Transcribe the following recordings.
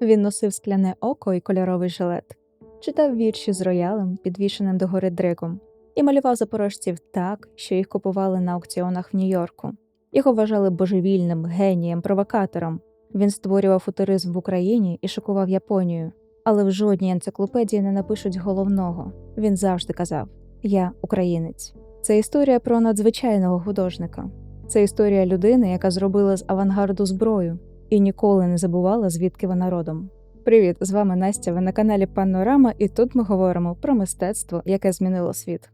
Він носив скляне око і кольоровий жилет, читав вірші з роялем, підвішеним догори дриком, і малював запорожців так, що їх купували на аукціонах в Нью-Йорку. Його вважали божевільним, генієм, провокатором. Він створював футуризм в Україні і шокував Японію. Але в жодній енциклопедії не напишуть головного. Він завжди казав: Я українець. Це історія про надзвичайного художника. Це історія людини, яка зробила з авангарду зброю і ніколи не забувала, звідки вона родом. Привіт, з вами Настя. Ви на каналі Панорама, і тут ми говоримо про мистецтво, яке змінило світ.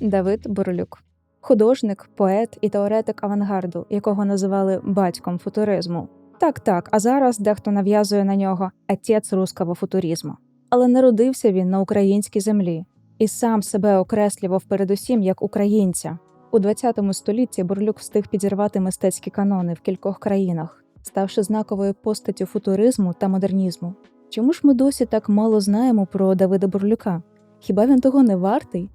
Давид Боролюк художник, поет і теоретик авангарду, якого називали батьком футуризму. Так, так, а зараз дехто нав'язує на нього отець руского футуризму. Але народився він на українській землі і сам себе окреслював передусім як українця. У ХХ столітті Бурлюк встиг підірвати мистецькі канони в кількох країнах, ставши знаковою постаттю футуризму та модернізму. Чому ж ми досі так мало знаємо про Давида Бурлюка? Хіба він того не вартий?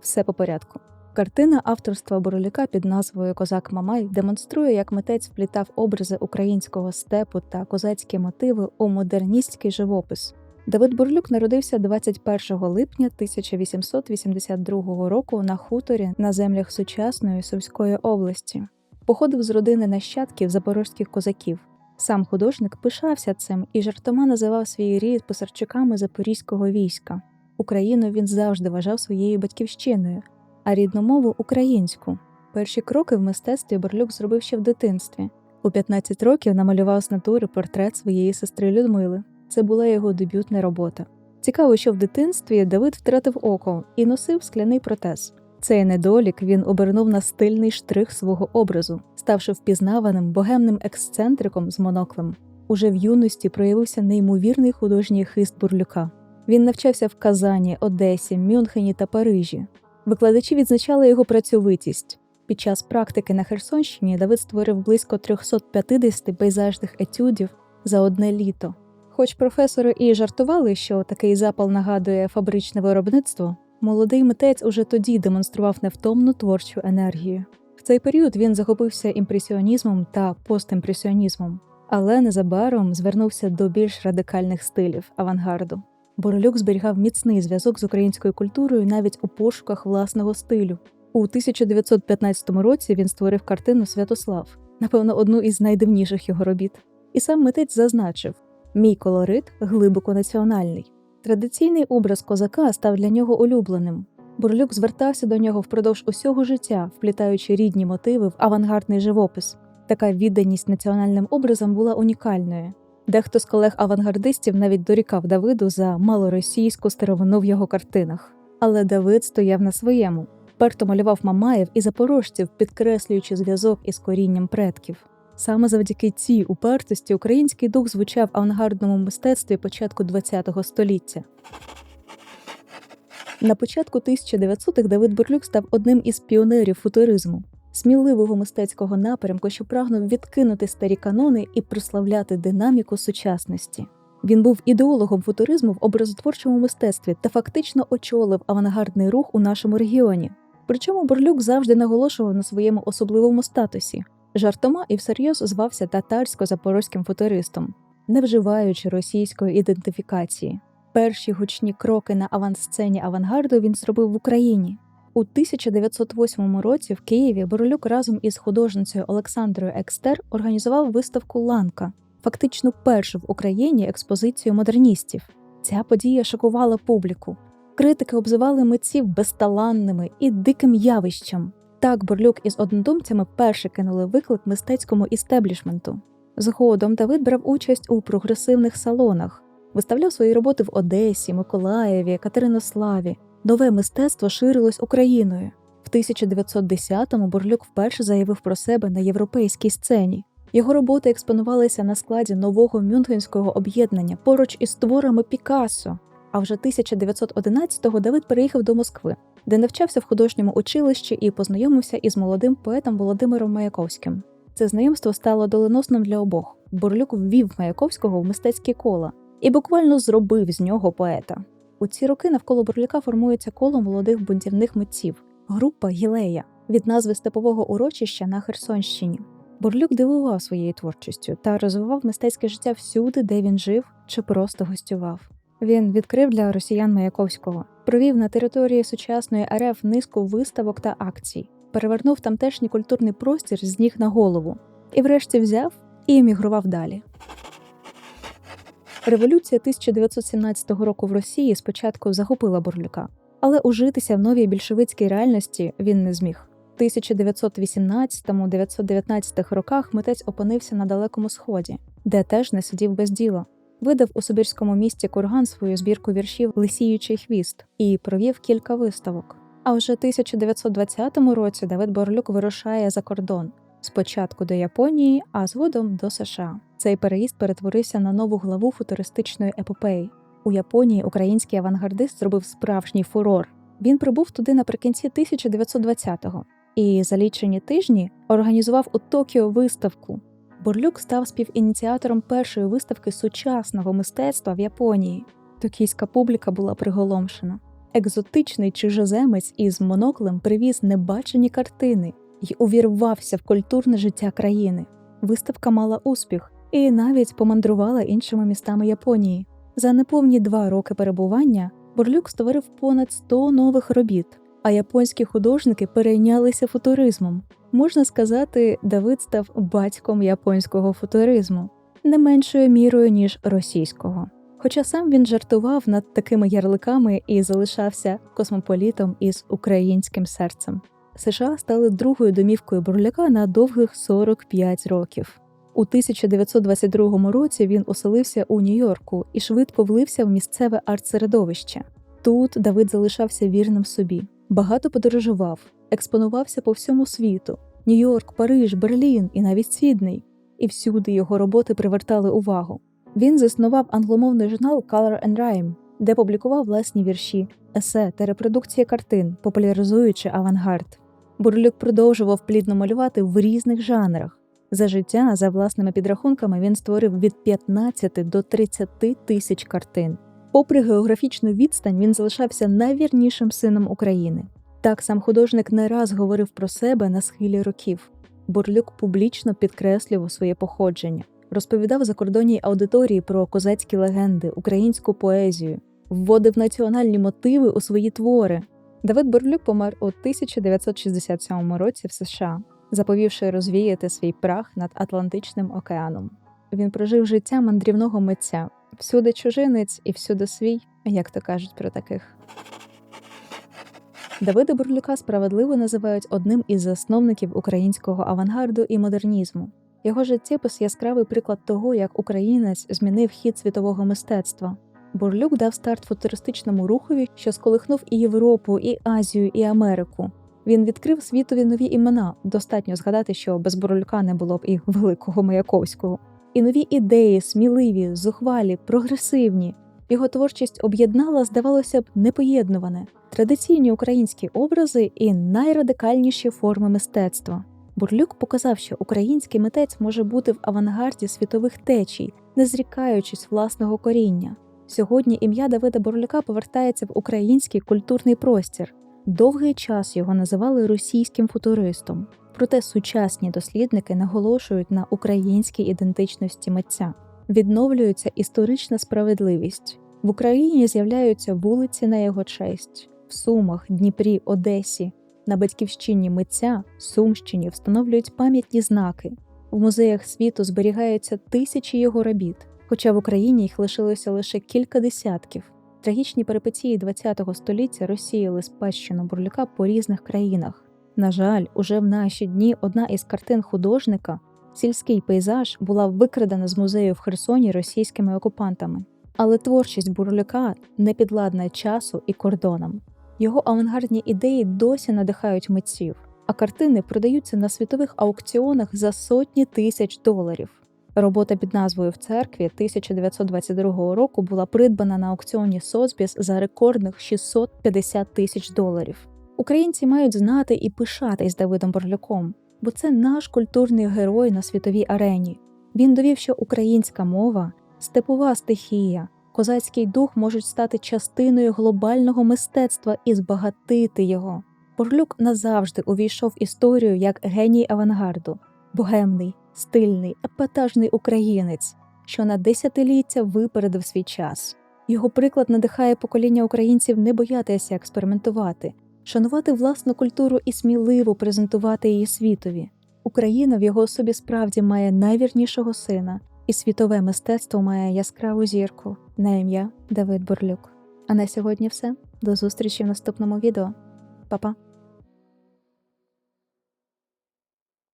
Все по порядку. Картина авторства Борлюка під назвою Козак Мамай демонструє, як митець вплітав образи українського степу та козацькі мотиви у модерністський живопис. Давид Бурлюк народився 21 липня 1882 року на хуторі на землях сучасної Сумської області. Походив з родини нащадків запорозьких козаків. Сам художник пишався цим і жартома називав свій рід писарчуками запорізького війська. Україну він завжди вважав своєю батьківщиною, а рідну мову українську. Перші кроки в мистецтві Борлюк зробив ще в дитинстві. У 15 років намалював з натури портрет своєї сестри Людмили. Це була його дебютна робота. Цікаво, що в дитинстві Давид втратив око і носив скляний протез. Цей недолік він обернув на стильний штрих свого образу, ставши впізнаваним богемним ексцентриком з моноклем. Уже в юності проявився неймовірний художній хист бурлюка. Він навчався в Казані, Одесі, Мюнхені та Парижі. Викладачі відзначали його працьовитість. Під час практики на Херсонщині Давид створив близько 350 пейзажних етюдів за одне літо. Хоч професори і жартували, що такий запал нагадує фабричне виробництво, молодий митець уже тоді демонстрував невтомну творчу енергію. В цей період він захопився імпресіонізмом та постімпресіонізмом, але незабаром звернувся до більш радикальних стилів авангарду. Боролюк зберігав міцний зв'язок з українською культурою навіть у пошуках власного стилю. У 1915 році він створив картину Святослав, напевно, одну із найдивніших його робіт. І сам митець зазначив: мій колорит глибоко національний. Традиційний образ козака став для нього улюбленим. Бурлюк звертався до нього впродовж усього життя, вплітаючи рідні мотиви в авангардний живопис. Така відданість національним образам була унікальною. Дехто з колег-авангардистів навіть дорікав Давиду за малоросійську старовину в його картинах. Але Давид стояв на своєму, перто малював Мамаєв і запорожців, підкреслюючи зв'язок із корінням предків. Саме завдяки цій упертості український дух звучав авангардному мистецтві початку ХХ століття. На початку 1900-х Давид Бурлюк став одним із піонерів футуризму, сміливого мистецького напрямку, що прагнув відкинути старі канони і прославляти динаміку сучасності. Він був ідеологом футуризму в образотворчому мистецтві та фактично очолив авангардний рух у нашому регіоні. Причому Бурлюк завжди наголошував на своєму особливому статусі. Жартома і всерйоз звався татарсько-запорозьким футуристом, не вживаючи російської ідентифікації. Перші гучні кроки на авансцені авангарду він зробив в Україні. У 1908 році в Києві Боролюк разом із художницею Олександрою Екстер організував виставку Ланка, фактично першу в Україні експозицію модерністів. Ця подія шокувала публіку. Критики обзивали митців безталанними і диким явищем. Так Борлюк із однодумцями перші кинули виклик мистецькому істеблішменту. Згодом Давид брав участь у прогресивних салонах, виставляв свої роботи в Одесі, Миколаєві, Катеринославі. Нове мистецтво ширилось Україною. В 1910-му Борлюк вперше заявив про себе на європейській сцені. Його роботи експонувалися на складі нового мюнхенського об'єднання поруч із творами Пікассо. А вже 1911-го Давид переїхав до Москви, де навчався в художньому училищі і познайомився із молодим поетом Володимиром Маяковським. Це знайомство стало доленосним для обох. Борлюк ввів Маяковського в мистецькі кола і буквально зробив з нього поета. У ці роки навколо Бурлюка формується коло молодих бунтівних митців група Гілея. від назви степового урочища на Херсонщині. Бурлюк дивував своєю творчістю та розвивав мистецьке життя всюди, де він жив чи просто гостював. Він відкрив для росіян Маяковського, провів на території сучасної РФ низку виставок та акцій, перевернув тамтешній культурний простір з ніг на голову і, врешті, взяв і емігрував далі. Революція 1917 року в Росії спочатку захопила Бурлюка, але ужитися в новій більшовицькій реальності він не зміг. У 1918-1919 роках митець опинився на Далекому Сході, де теж не сидів без діла. Видав у Сибірському місті Курган свою збірку віршів Лисіючий хвіст і провів кілька виставок. А вже в 1920 році Давид Борлюк вирушає за кордон спочатку до Японії, а згодом до США. Цей переїзд перетворився на нову главу футуристичної епопеї. У Японії український авангардист зробив справжній фурор. Він прибув туди наприкінці 1920-го і за лічені тижні організував у Токіо виставку. Борлюк став співініціатором першої виставки сучасного мистецтва в Японії. Токійська публіка була приголомшена. Екзотичний чужоземець із моноклем привіз небачені картини і увірвався в культурне життя країни. Виставка мала успіх і навіть помандрувала іншими містами Японії. За неповні два роки перебування Борлюк створив понад 100 нових робіт, а японські художники перейнялися футуризмом. Можна сказати, Давид став батьком японського футуризму не меншою мірою ніж російського. Хоча сам він жартував над такими ярликами і залишався космополітом із українським серцем. США стали другою домівкою бурляка на довгих 45 років. У 1922 році він оселився у Нью-Йорку і швидко влився в місцеве арт-середовище. Тут Давид залишався вірним собі, багато подорожував, експонувався по всьому світу: Нью-Йорк, Париж, Берлін і навіть Сідней. І всюди його роботи привертали увагу. Він заснував англомовний журнал Color and Rhyme, де публікував власні вірші, есе та репродукції картин, популяризуючи авангард. Бурлюк продовжував плідно малювати в різних жанрах. За життя, за власними підрахунками, він створив від 15 до 30 тисяч картин. Попри географічну відстань, він залишався найвірнішим сином України. Так сам художник не раз говорив про себе на схилі років. Бурлюк публічно підкреслював своє походження, розповідав закордонній аудиторії про козацькі легенди, українську поезію, вводив національні мотиви у свої твори. Давид Бурлюк помер у 1967 році в США, заповівши розвіяти свій прах над Атлантичним океаном. Він прожив життя мандрівного митця, всюди чужинець і всюди свій, як то кажуть про таких. Давида Бурлюка справедливо називають одним із засновників українського авангарду і модернізму. Його життєпис яскравий приклад того, як українець змінив хід світового мистецтва. Бурлюк дав старт футуристичному рухові, що сколихнув і Європу, і Азію, і Америку. Він відкрив світові нові імена. Достатньо згадати, що без Бурлюка не було б і великого Маяковського. І нові ідеї, сміливі, зухвалі, прогресивні. Його творчість об'єднала, здавалося б, непоєднуване, традиційні українські образи і найрадикальніші форми мистецтва. Бурлюк показав, що український митець може бути в авангарді світових течій, не зрікаючись власного коріння. Сьогодні ім'я Давида Бурлюка повертається в український культурний простір. Довгий час його називали російським футуристом, проте сучасні дослідники наголошують на українській ідентичності митця. Відновлюється історична справедливість. В Україні з'являються вулиці на його честь в Сумах, Дніпрі, Одесі. На батьківщині митця Сумщині встановлюють пам'ятні знаки. В музеях світу зберігаються тисячі його робіт, хоча в Україні їх лишилося лише кілька десятків. Трагічні перипетії ХХ століття розсіяли спадщину бурлюка по різних країнах. На жаль, уже в наші дні одна із картин художника, сільський пейзаж, була викрадена з музею в Херсоні російськими окупантами. Але творчість бурлюка не підладна часу і кордонам. Його авангардні ідеї досі надихають митців, а картини продаються на світових аукціонах за сотні тисяч доларів. Робота під назвою в церкві 1922 року була придбана на аукціоні Созбіс за рекордних 650 тисяч доларів. Українці мають знати і пишатись Давидом Борлюком, бо це наш культурний герой на світовій арені. Він довів, що українська мова, степова стихія, козацький дух можуть стати частиною глобального мистецтва і збагатити його. Бурлюк назавжди увійшов в історію як геній авангарду, богемний, стильний, епатажний українець, що на десятиліття випередив свій час. Його приклад надихає покоління українців не боятися експериментувати, шанувати власну культуру і сміливо презентувати її світові. Україна в його особі справді має найвірнішого сина, і світове мистецтво має яскраву зірку на ім'я Давид Бурлюк. А на сьогодні все. До зустрічі в наступному відео. Па-па!